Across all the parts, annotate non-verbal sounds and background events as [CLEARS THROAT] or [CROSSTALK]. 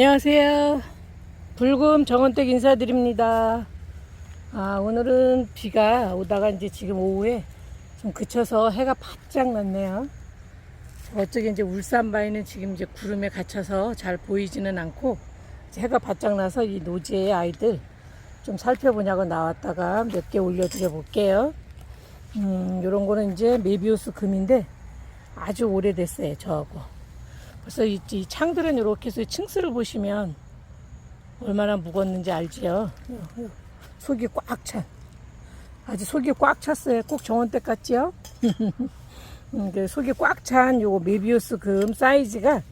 안녕하세요. 불금 정원댁 인사드립니다. 아, 오늘은 비가 오다가 이제 지금 오후에 좀 그쳐서 해가 바짝 났네요. 저쪽에 이제 울산 바위는 지금 이제 구름에 갇혀서 잘 보이지는 않고 해가 바짝 나서 이 노지의 아이들 좀 살펴보냐고 나왔다가 몇 개 올려드려 볼게요. 음, 요런 거는 이제 메비우스 금인데 아주 오래됐어요, 저하고. 벌써 이, 이 창들은 이렇게 해서 층수를 보시면 얼마나 무겁는지 알지요. 속이 꽉 찬. 아주 속이 꽉 찼어요. 꼭 정원댁 같지요? [LAUGHS] 음, 그 속이 꽉 찬 요거 메비우스 금 사이즈가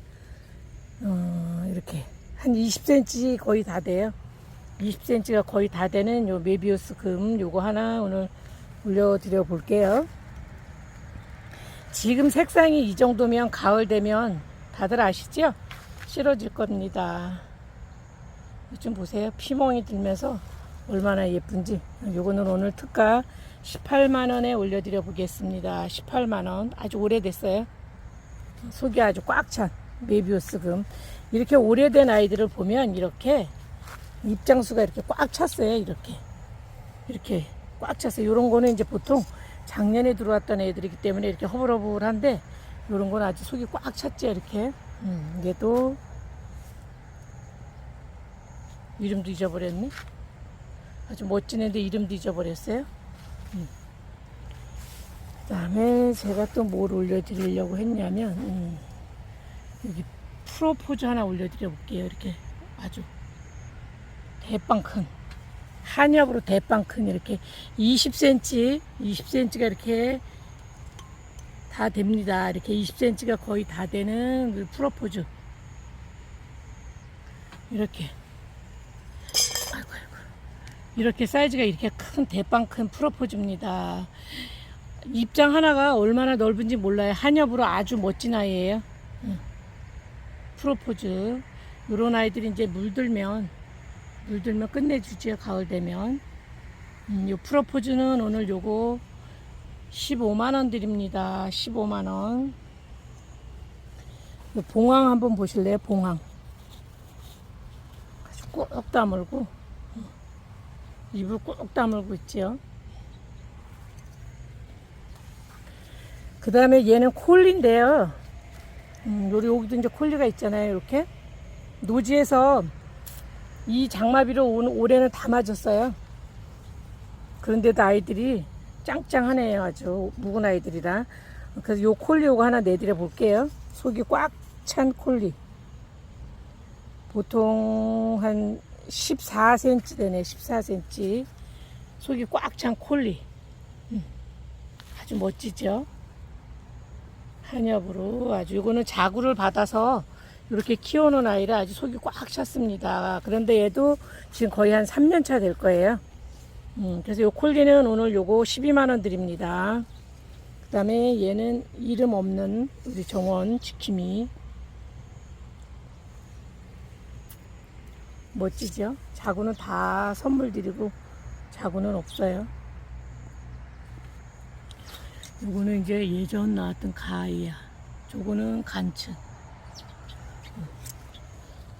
어, 이렇게 한 20cm 거의 다 돼요. 20cm가 거의 다 되는 요 메비우스 금 요거 하나 오늘 올려드려 볼게요. 지금 색상이 이 정도면 가을 되면 다들 아시죠? 실어질 겁니다. 좀 보세요. 피멍이 들면서 얼마나 예쁜지. 요거는 오늘 특가 18만원에 올려드려 보겠습니다. 18만원. 아주 오래됐어요. 속이 아주 꽉 찬 메비우스 금. 이렇게 오래된 아이들을 보면 이렇게 입장수가 이렇게 꽉 찼어요. 이렇게. 이렇게 꽉 찼어요. 요런 거는 이제 보통 작년에 들어왔던 애들이기 때문에 이렇게 허물허물한데 요런 건 아주 속이 꽉 찼죠. 이렇게. 음, 얘도 이름도 잊어버렸네. 아주 멋진 애인데 이름도 잊어버렸어요. 음. 그 다음에 제가 또 뭘 올려드리려고 했냐면 음, 여기 프로포즈 하나 올려드려 볼게요. 이렇게 아주 대빵 큰 한엽으로 대빵 큰 이렇게 20cm, 20cm가 이렇게 다 됩니다. 이렇게 20cm가 거의 다 되는 그 프로포즈 이렇게 아이고 아이고 이렇게 사이즈가 이렇게 큰 대빵 큰 프로포즈입니다. 입장 하나가 얼마나 넓은지 몰라요. 한엽으로 아주 멋진 아이예요. 응. 프로포즈 이런 아이들이 이제 물들면 물들면 끝내주지요. 가을 되면 음, 요 프로포즈는 오늘 요거 15만원 드립니다. 15만원. 봉황 한번 보실래요? 봉황. 아주 꼭 다물고, 입을 꼭 다물고 있지요. 그 다음에 얘는 콜리인데요. 음, 요리 여기도 이제 콜리가 있잖아요. 이렇게. 노지에서 이 장마비로 온 올해는 다 맞았어요. 그런데도 아이들이 짱짱하네요. 아주 묵은 아이들이라. 그래서 요 콜리 요거 하나 내드려 볼게요. 속이 꽉 찬 콜리. 보통 한 14cm 되네. 14cm. 속이 꽉 찬 콜리. 음, 아주 멋지죠? 한엽으로 아주 이거는 자구를 받아서 이렇게 키워놓은 아이라 아주 속이 꽉 찼습니다. 그런데 얘도 지금 거의 한 3년 차 될 거예요. 음, 그래서 요 콜리는 오늘 요거 12만원 드립니다. 그 다음에 얘는 이름 없는 우리 정원 지킴이. 멋지죠? 자구는 다 선물 드리고 자구는 없어요. 요거는 이제 예전 나왔던 가이야. 저거는 간츠. 음,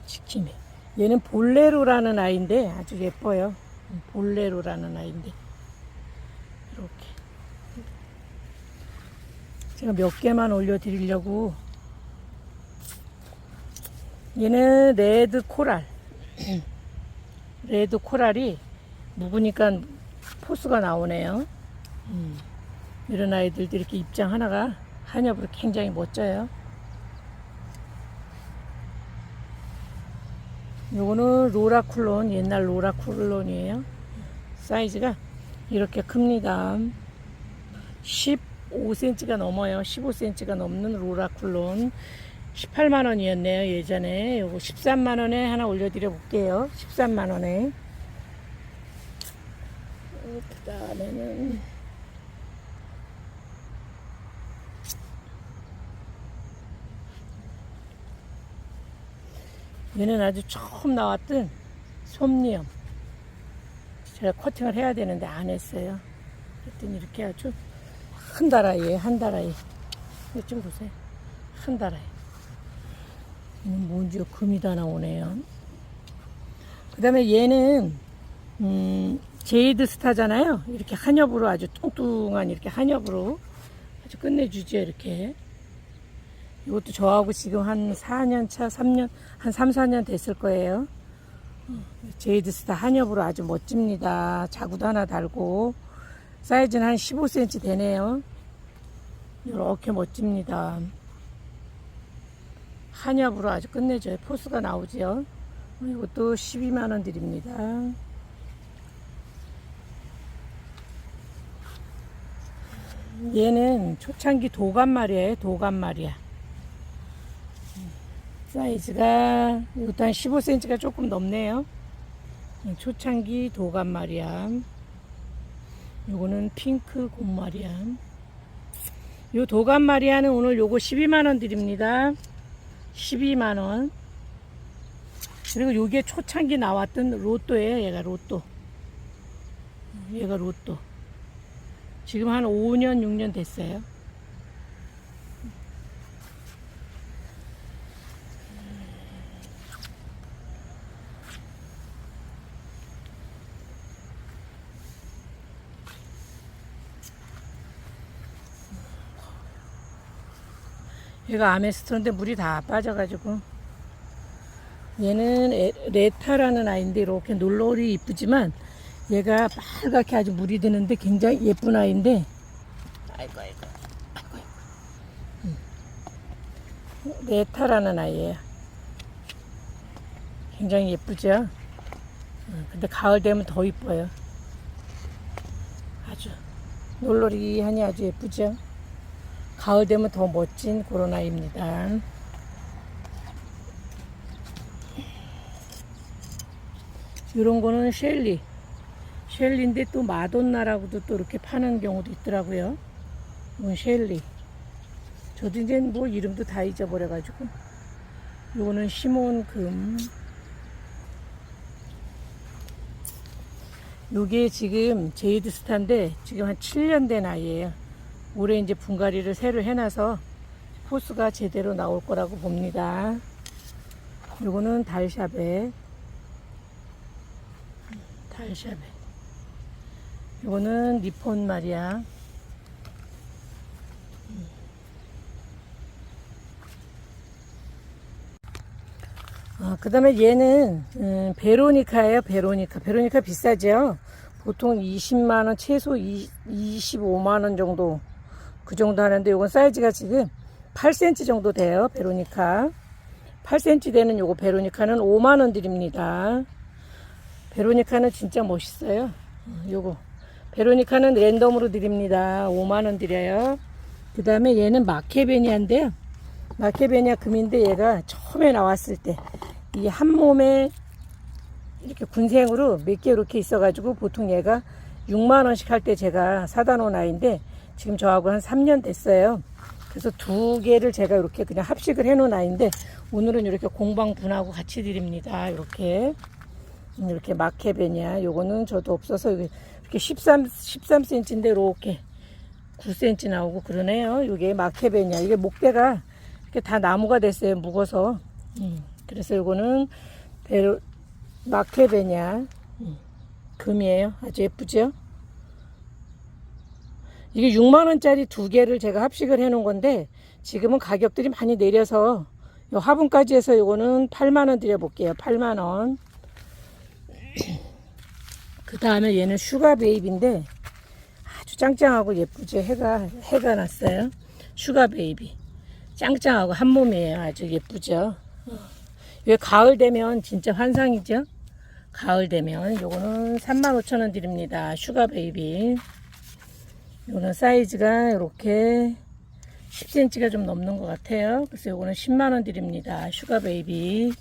지킴이. 얘는 볼레로라는 아이인데 아주 예뻐요. 볼레로라는 아이인데. 이렇게. 제가 몇 개만 올려드리려고. 얘는 레드 코랄. 레드 코랄이 묵으니까 포스가 나오네요. 음, 이런 아이들도 이렇게 입장 하나가 한엽으로 굉장히 멋져요 요거는 로라쿨론 옛날 로라쿨론이에요. 사이즈가 이렇게 큽니다. 15cm가 넘어요. 15cm가 넘는 로라쿨론. 18만원이었네요 예전에. 요거 13만원에 하나 올려드려 볼게요. 13만원에. 그 다음에는 얘는 아주 처음 나왔던 솜니엄. 제가 코팅을 해야 되는데 안 했어요. 그랬더니 이렇게 아주 한 달아이에요, 한 달아이. 이거 좀 보세요. 한 달아이. 뭔지요? 금이 다 나오네요. 그 다음에 얘는, 음, 제이드 스타잖아요. 이렇게 한엽으로 아주 뚱뚱한 이렇게 한엽으로 아주 끝내주죠. 이렇게. 이것도 저하고 지금 한 4년 차, 3년, 한 3, 4년 됐을 거예요. 제이드 스타 한엽으로 아주 멋집니다. 자구도 하나 달고, 사이즈는 한 15cm 되네요. 이렇게 멋집니다. 한엽으로 아주 끝내줘요. 포스가 나오죠. 이것도 12만원 드립니다. 얘는 초창기 도감 말이에요. 도감 말이야. 사이즈가 이것도 한 15cm가 조금 넘네요. 초창기 도감말이야. 요거는 핑크 곰말이야. 요 도감 마리아는 오늘 요거 12만원 드립니다. 12만원. 그리고 요게 초창기 나왔던 로또예요. 얘가 로또. 얘가 로또. 지금 한 5년, 6년 됐어요. 얘가 아메스토인데 물이 다 빠져가지고. 얘는 에- 레타라는 아이인데 이렇게 놀러리 이쁘지만 얘가 빨갛게 아주 물이 드는데 굉장히 예쁜 아이인데. 아이고 아이고. 아이고 아이고. 음. 레타라는 아이예요. 굉장히 예쁘죠? 음, 근데 가을 되면 더 이뻐요. 아주 놀러리하니 아주 예쁘죠 가을 되면 더 멋진 아이입니다. 이런 거는 셸리. 셸리인데 또 마돈나라고도 또 이렇게 파는 경우도 있더라고요. 이건 셸리. 저도 이제 뭐 이름도 다 잊어버려가지고. 요거는 시몬 금. 요게 지금 제이드 스타인데 지금 한 7년 된 아이예요. 올해 이제 분갈이를 새로 해놔서 포스가 제대로 나올 거라고 봅니다. 요거는 달샤베. 달샤베. 요거는 니폰 마리아. 아, 그 다음에 얘는, 음, 베로니카예요, 베로니카. 베로니카 비싸죠? 보통 20만원, 최소 20, 25만원 정도 그 정도 하는데 요건 사이즈가 지금 8cm 정도 돼요. 베로니카. 8cm 되는 요거 베로니카는 5만원 드립니다. 베로니카는 진짜 멋있어요. 어, 요거. 베로니카는 랜덤으로 드립니다. 5만원 드려요. 그 다음에 얘는 마케베니아인데요. 마케베니아 금인데 얘가 처음에 나왔을 때 이 한 몸에 이렇게 군생으로 몇 개 이렇게 있어가지고 보통 얘가 6만원씩 할 때 제가 사다 놓은 아이인데 지금 저하고 한 3년 됐어요. 그래서 두 개를 제가 이렇게 그냥 합식을 해 놓은 아이인데 오늘은 이렇게 공방 분하고 같이 드립니다. 이렇게 이렇게 마케베니아 요거는 저도 없어서 이렇게 13 13cm인데 이렇게 9cm 나오고 그러네요. 이게 마케베니아 이게 목대가 이렇게 다 나무가 됐어요. 묵어서 음, 그래서 요거는 베로 마케베니아 음, 금이에요. 아주 예쁘죠? 이게 6만원짜리 두 개를 제가 합식을 해 놓은 건데, 지금은 가격들이 많이 내려서, 요 화분까지 해서 요거는 8만원 드려볼게요. 8만원. [CLEARS THROAT] 그 다음에 얘는 슈가 베이비인데, 아주 짱짱하고 예쁘죠? 해가, 해가 났어요. 슈가 베이비. 짱짱하고 한 몸이에요. 아주 예쁘죠? 왜 가을 되면 진짜 환상이죠? 가을 되면 요거는 35,000원 드립니다. 슈가 베이비. 요거는 사이즈가 이렇게 10cm가 좀 넘는 것 같아요. 그래서 요거는 10만원 드립니다. 슈가 베이비.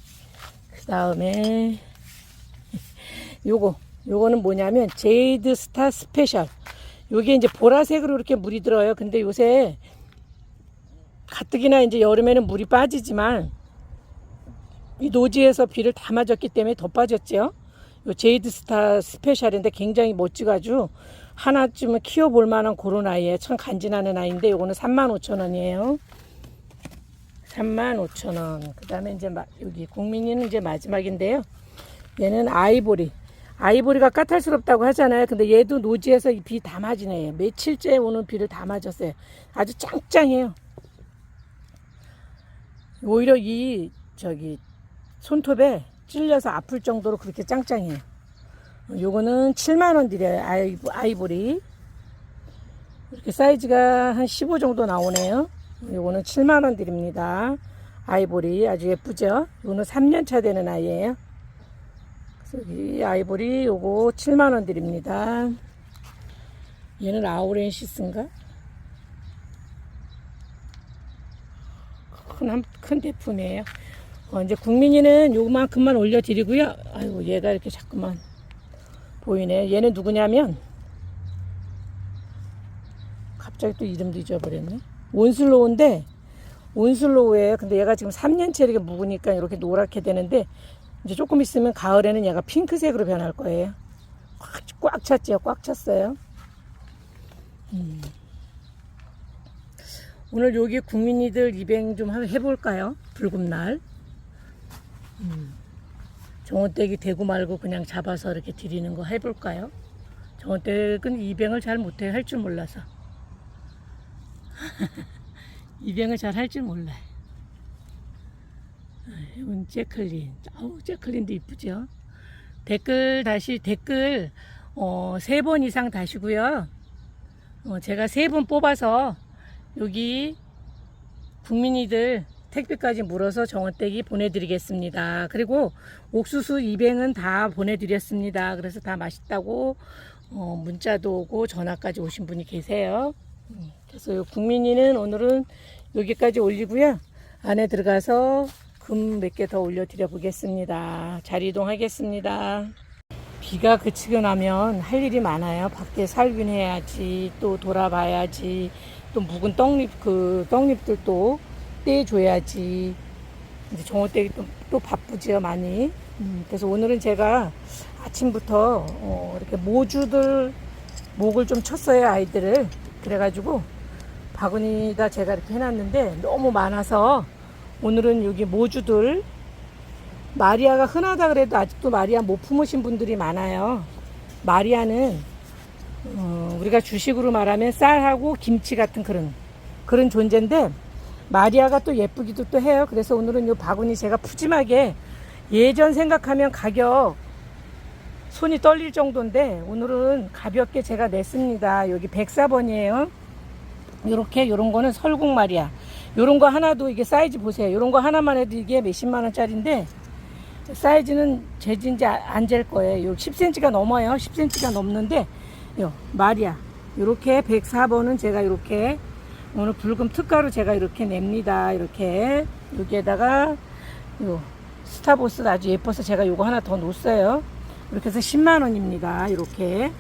그 다음에 [LAUGHS] 요거 요거는 뭐냐면 제이드 스타 스페셜. 요게 이제 보라색으로 이렇게 물이 들어요. 근데 요새 가뜩이나 이제 여름에는 물이 빠지지만 이 노지에서 비를 다 맞았기 때문에 더 빠졌죠. 요 제이드 스타 스페셜인데 굉장히 멋지가지고 하나쯤은 키워볼 만한 그런 아이예요. 참 간지나는 아이인데 요거는 35,000원이에요. 35,000원. 그 다음에 이제 마- 여기 국민이는 이제 마지막인데요. 얘는 아이보리. 아이보리가 까탈스럽다고 하잖아요. 근데 얘도 노지에서 이비다 맞이네. 며칠째 오는 비를 다 맞았어요. 아주 짱짱해요. 오히려 이 저기 손톱에 찔려서 아플 정도로 그렇게 짱짱해요. 요거는 7만원 드려요. 아이보, 아이보리. 이렇게 사이즈가 한 15 정도 나오네요. 요거는 7만원 드립니다. 아이보리 아주 예쁘죠? 요거는 3년차 되는 아이예요. 이 아이보리 요거 7만원 드립니다. 얘는 아우렌시스인가? 큰, 한- 큰 제품이에요. 어, 이제 국민이는 요만큼만 올려드리고요. 아이고, 얘가 이렇게 자꾸만 보이네. 얘는 누구냐면, 갑자기 또 이름도 잊어버렸네. 온슬로우인데, 온슬로우예요. 근데 얘가 지금 3년째 이렇게 묵으니까 이렇게 노랗게 되는데, 이제 조금 있으면 가을에는 얘가 핑크색으로 변할 거예요. 꽉, 꽉 찼지요. 꽉 찼어요. 음. 오늘 여기 국민이들 입행 좀 해볼까요? 붉은날. 음. 정원댁이 대구 말고 그냥 잡아서 이렇게 드리는 거 해볼까요? 정원댁은 입행을 잘 못해요. 할줄 몰라서. [LAUGHS] 입행을 잘 할 줄 몰라요. 아, 이건 제클린. 아우, 제클린도 이쁘죠? 댓글 다시, 댓글, 어, 세 번 이상 다시고요. 어, 제가 세 분 뽑아서 여기 국민이들 택배까지 물어서 정원댁이 보내드리겠습니다. 그리고 옥수수 200은 다 보내드렸습니다. 그래서 다 맛있다고 어, 문자도 오고 전화까지 오신 분이 계세요. 음, 그래서 요 국민이는 오늘은 여기까지 올리고요. 안에 들어가서 금 몇 개 더 올려드려 보겠습니다. 자리 이동하겠습니다. 비가 그치고 나면 할 일이 많아요. 밖에 살균 해야지, 또 돌아봐야지, 또 묵은 떡잎, 그 떡잎들도 떼줘야지. 이제 정원댁이 또, 또 바쁘지요, 많이. 음, 그래서 오늘은 제가 아침부터 어, 이렇게 모주들 목을 좀 쳤어요, 아이들을. 그래가지고 바구니에다 제가 이렇게 해놨는데 너무 많아서 오늘은 여기 모주들 마리아가 흔하다 그래도 아직도 마리아 못 품으신 분들이 많아요. 마리아는 어, 우리가 주식으로 말하면 쌀하고 김치 같은 그런 그런 존재인데 마리아가 또 예쁘기도 또 해요. 그래서 오늘은 요 바구니 제가 푸짐하게 예전 생각하면 가격 손이 떨릴 정도인데 오늘은 가볍게 제가 냈습니다. 여기 104번이에요. 요렇게 요런 거는 설국 마리아. 요런 거 하나도 이게 사이즈 보세요. 요런 거 하나만 해도 이게 몇십만 원짜리인데 사이즈는 재진지 안 잴 거예요. 요 10cm가 넘어요. 10cm가 넘는데 요 마리아 요렇게 104번은 제가 이렇게 오늘 붉은 특가로 제가 이렇게 냅니다. 이렇게 여기에다가 요 스타보스 아주 예뻐서 제가 요거 하나 더 놓았어요. 이렇게 해서 10만 원입니다. 이렇게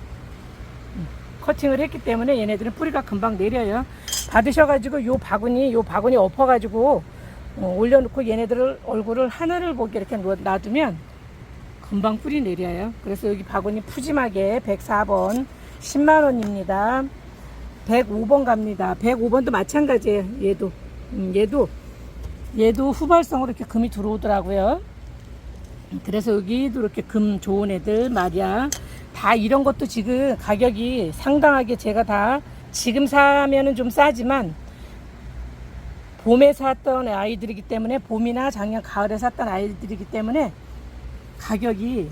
음, 커팅을 했기 때문에 얘네들은 뿌리가 금방 내려요. 받으셔가지고 요 바구니 요 바구니 엎어가지고 어, 올려놓고 얘네들을 얼굴을 하늘을 보게 이렇게 놓- 놔두면 금방 뿌리 내려요. 그래서 여기 바구니 푸짐하게 104번 10만 원입니다. 105번 갑니다. 105번도 마찬가지예요. 얘도 음, 얘도 얘도 후발성으로 이렇게 금이 들어오더라고요. 그래서 여기도 이렇게 금 좋은 애들 말이야. 다 이런 것도 지금 가격이 상당하게 제가 다 지금 사면은 좀 싸지만 봄에 샀던 아이들이기 때문에 봄이나 작년 가을에 샀던 아이들이기 때문에 가격이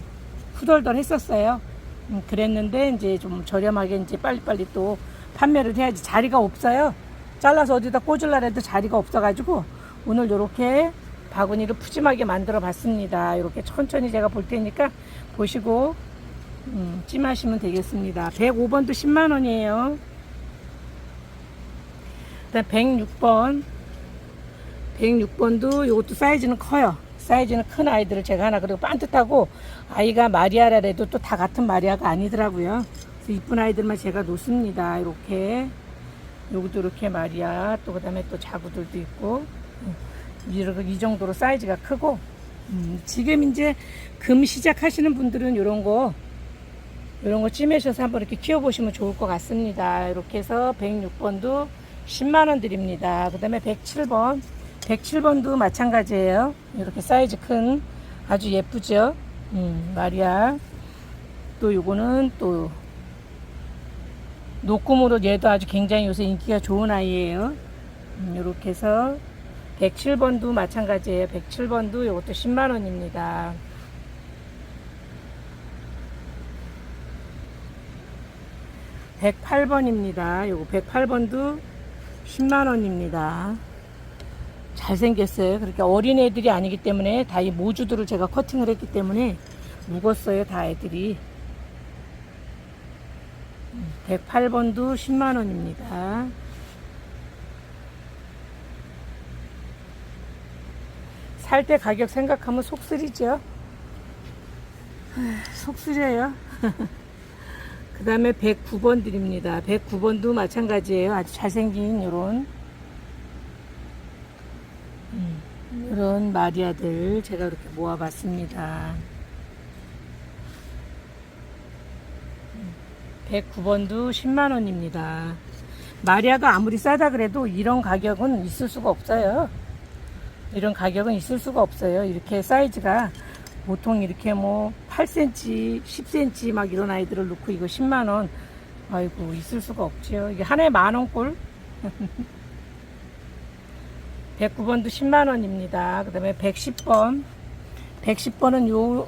후덜덜 했었어요. 음, 그랬는데 이제 좀 저렴하게 이제 빨리빨리 또 판매를 해야지 자리가 없어요. 잘라서 어디다 꽂으려 해도 자리가 없어가지고 오늘 이렇게 바구니를 푸짐하게 만들어 봤습니다. 이렇게 천천히 제가 볼 테니까 보시고 음, 찜하시면 되겠습니다. 105번도 10만 원이에요. 그다음 106번 106번도 이것도 사이즈는 커요. 사이즈는 큰 아이들을 제가 하나 그리고 반듯하고 아이가 마리아라래도 또 다 같은 마리아가 아니더라고요. 그래서 이쁜 아이들만 제가 놓습니다. 이렇게 여기도 이렇게 마리아 또 그다음에 또 자구들도 있고 음, 이렇게 이 정도로 사이즈가 크고 음, 지금 이제 금 시작하시는 분들은 이런 거 이런 거 찜해셔서 한번 이렇게 키워보시면 좋을 것 같습니다. 이렇게 해서 106번도 10만원 드립니다. 그 다음에 107번. 107번도 마찬가지예요. 이렇게 사이즈 큰 아주 예쁘죠. 음, 마리아. 또 요거는 또 녹금으로 얘도 아주 굉장히 요새 인기가 좋은 아이예요. 음, 요렇게 해서 107번도 마찬가지예요. 107번도 요것도 10만 원입니다. (108번입니다) 요거 (108번도) 10만 원입니다. 잘생겼어요. 그렇게 어린 애들이 아니기 때문에 다 이 모주들을 제가 커팅을 했기 때문에 묵었어요. 다 애들이. 108번도 10만 원입니다. 살 때 가격 생각하면 속 쓰리죠. 속 쓰려요. [LAUGHS] 그 다음에 109번 드립니다. 109번도 마찬가지예요. 아주 잘생긴 요런 이런 마리아들 제가 이렇게 모아봤습니다. 109번도 10만원입니다. 마리아가 아무리 싸다 그래도 이런 가격은 있을 수가 없어요. 이런 가격은 있을 수가 없어요. 이렇게 사이즈가 보통 이렇게 뭐 8cm, 10cm 막 이런 아이들을 놓고 이거 10만원. 아이고, 있을 수가 없지요. 이게 하나에 만원꼴? [LAUGHS] 109번도 10만원입니다. 그 다음에 110번. 110번은 요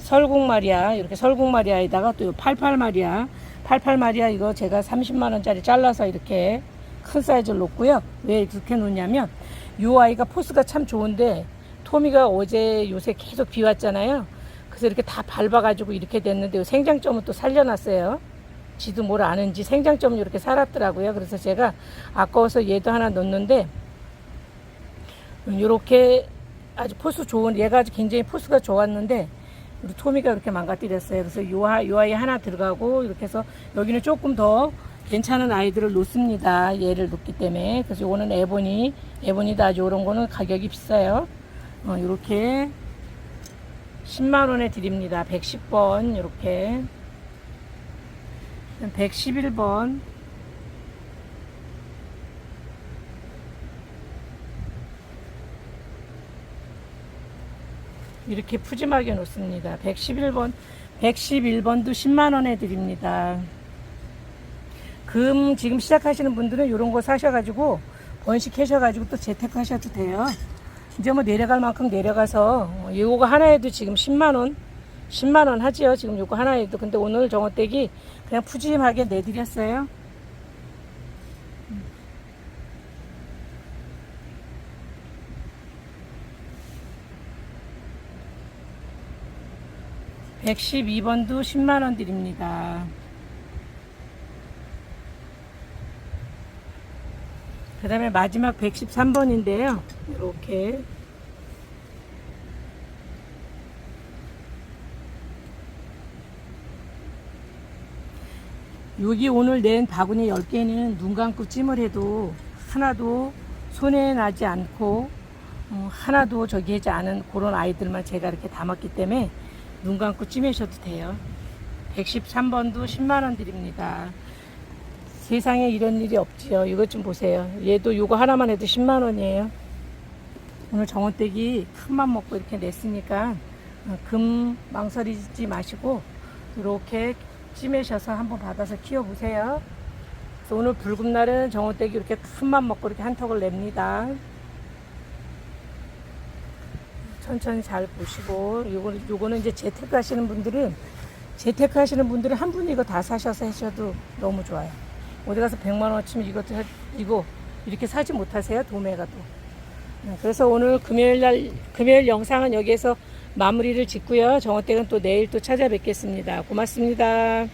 설국마리아, 이렇게 설국마리아에다가 또요 88마리아. 88마리아 이거 제가 30만원짜리 잘라서 이렇게 큰 사이즈를 놓고요. 왜 그렇게 놓냐면 요 아이가 포스가 참 좋은데 토미가 어제 요새 계속 비 왔잖아요. 그래서 이렇게 다 밟아가지고 이렇게 됐는데 요 생장점은 또 살려놨어요. 지도 뭘 아는지 생장점은 이렇게 살았더라고요. 그래서 제가 아까워서 얘도 하나 넣었는데 이렇게 아주 포스 좋은 얘가 아주 굉장히 포스가 좋았는데 우리 토미가 이렇게 망가뜨렸어요. 그래서 요, 아- 요 아이 하나 들어가고 이렇게 해서 여기는 조금 더 괜찮은 아이들을 놓습니다. 얘를 놓기 때문에 그래서 요거는 에보니 에보니다 아주 이런 거는 가격이 비싸요. 어, 요렇게 10만 원에 드립니다. 110번 이렇게 111번 이렇게 푸짐하게 놓습니다. 111번, 111번도 10만원에 드립니다. 금 지금 시작하시는 분들은 이런 거 사셔가지고 번식하셔가지고 또 재택하셔도 돼요. 이제 뭐 내려갈 만큼 내려가서 어, 요거 하나에도 지금 10만원, 10만원 하지요. 지금 요거 하나에도. 근데 오늘 정어떼기 그냥 푸짐하게 내드렸어요. (112번도) (10만원) 드립니다. 그 다음에 마지막 113번인데요. 이렇게. 여기 오늘 낸 바구니 10개는 눈 감고 찜을 해도 하나도 손해 나지 않고 어, 하나도 저기 하지 않은 그런 아이들만 제가 이렇게 담았기 때문에 눈 감고 찜하셔도 돼요. 113번도 10만원 드립니다. 세상에 이런 일이 없지요. 이것 좀 보세요. 얘도 요거 하나만 해도 10만원이에요. 오늘 정원떼기 큰맘 먹고 이렇게 냈으니까 어, 금 망설이지 마시고 이렇게 찜해셔서 한번 받아서 키워보세요. 오늘 붉은 날은 정원떼기 이렇게 큰맘 먹고 이렇게 한턱을 냅니다. 천천히 잘 보시고 요거는, 요거는 이제 재테크 하시는 분들은 재테크 하시는 분들은 한 분이 이거 다 사셔서 하셔도 너무 좋아요. 어디 가서 100만 원치면 이것도 사- 이거 이렇게 사지 못하세요 도매가 또. 네, 그래서 오늘 금요일 날 금요일 영상은 여기에서 마무리를 짓고요. 정어댁은 또 내일 또 찾아뵙겠습니다. 고맙습니다.